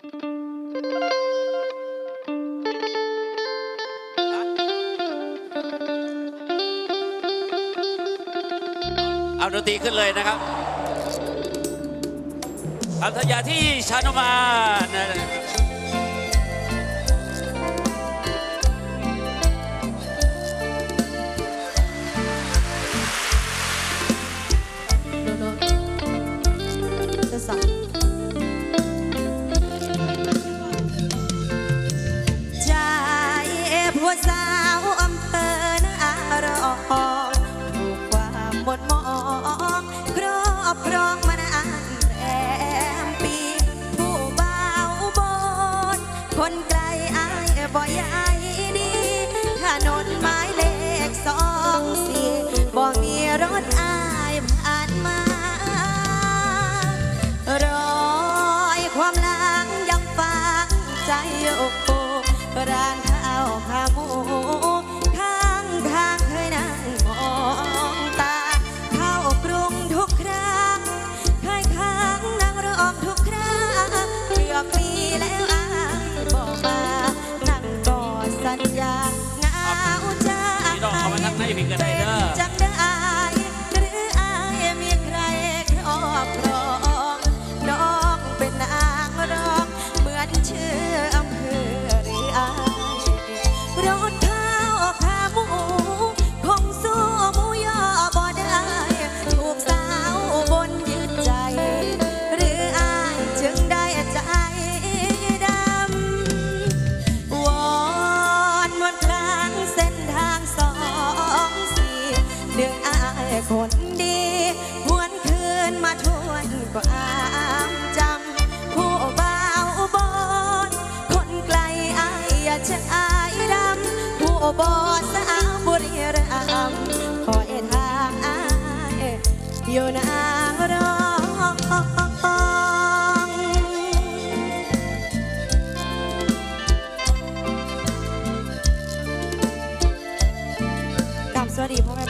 เอาดนตรีขึ้นเลยนะครับอัธยาที่ชานุมานนะ สาวอำเภอนารองถูกความหมดมองครอบครองมานานแรมปี ผู้บ่าวบนคนไกลอายบ่ใหญ่ดีถนนหมายเลขสองสี่บ่มีรถอายผ่านมารอยความหลังยังฝังใจอยู่ร้าน ข้าวขาหมู กับสวัสดีพ่อแม่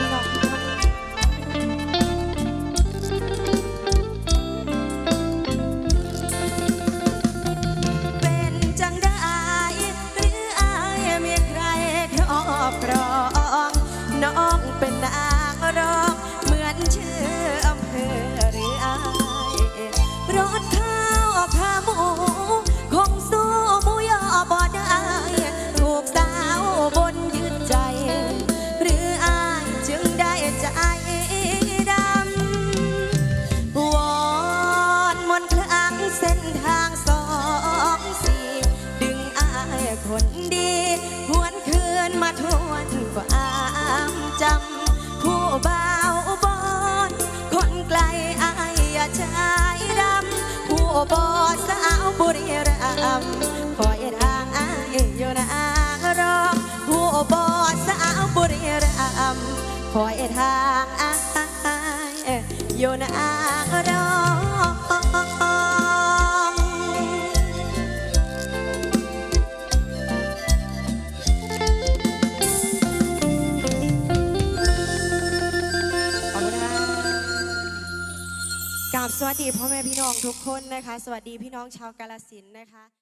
พี่น้ ดี หวนคืนมาทวนความจำ ผู้บ่าวบอนคนไกลอายอย่าชายดำ ผู้บอสาวบุรีรัมย์คอยทางอายอยู่นางรอผู้บอสาวบุรีรัมย์คอยทางอายอยู่นางรอ สวัสดีพ่อแม่พี่น้องทุกคนนะคะ สวัสดีพี่น้องชาวกาลสินนะคะ